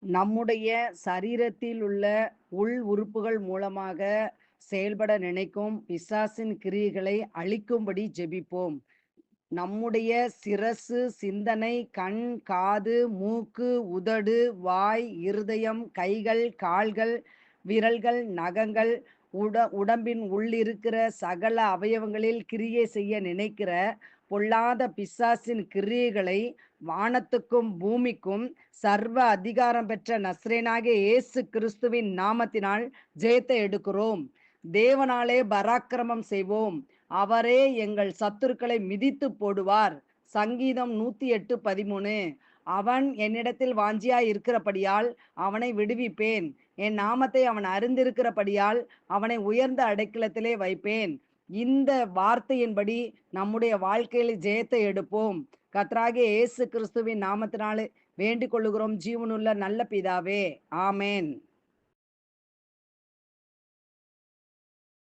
நம்முடைய சரீரத்தில் உள்ள உள் உறுப்புகள் மூலமாக செயல்பட நினைக்கும் பிசாசின் கிரியைகளை அழிக்கும்படி ஜெபிப்போம். நம்முடைய சிரசு சிந்தனை கண் காது மூக்கு உதடு வாய் இருதயம் கைகள் கால்கள் விரல்கள் நகங்கள் உட உடம்பின் உள்ளிருக்கிற சகல அவயவங்களில் கிரியை செய்ய நினைக்கிற பொல்லாத பிசாசின் கிரியைகளை வானத்துக்கும் பூமிக்கும் சர்வ அதிகாரம் பெற்ற நஸ்ரேனாகிய இயேசு கிறிஸ்துவின் நாமத்தினால் ஜெயத்தை எடுக்கிறோம். தேவனாலே பராக்கிரமம் செய்வோம். அவரே எங்கள் சத்துருக்களை மிதித்து போடுவார். சங்கீதம் நூத்தி எட்டு பதிமூணு. அவன் என்னிடத்தில் வாஞ்சியாய் இருக்கிறபடியால் அவனை விடுவிப்பேன். என் நாமத்தை அவன் அறிந்திருக்கிறபடியால் அவனை உயர்ந்த அடைக்கலத்திலே வைப்பேன். இந்த வார்த்தையின்படி நம்முடைய வாழ்க்கையில் ஜெயத்தை எடுப்போம். கத்ராகிய இயேசு கிறிஸ்துவின் நாமத்தினாலே வேண்டிக் கொள்ளுகிறோம். ஜீவனுள்ள நல்ல பிதாவே. ஆமேன்.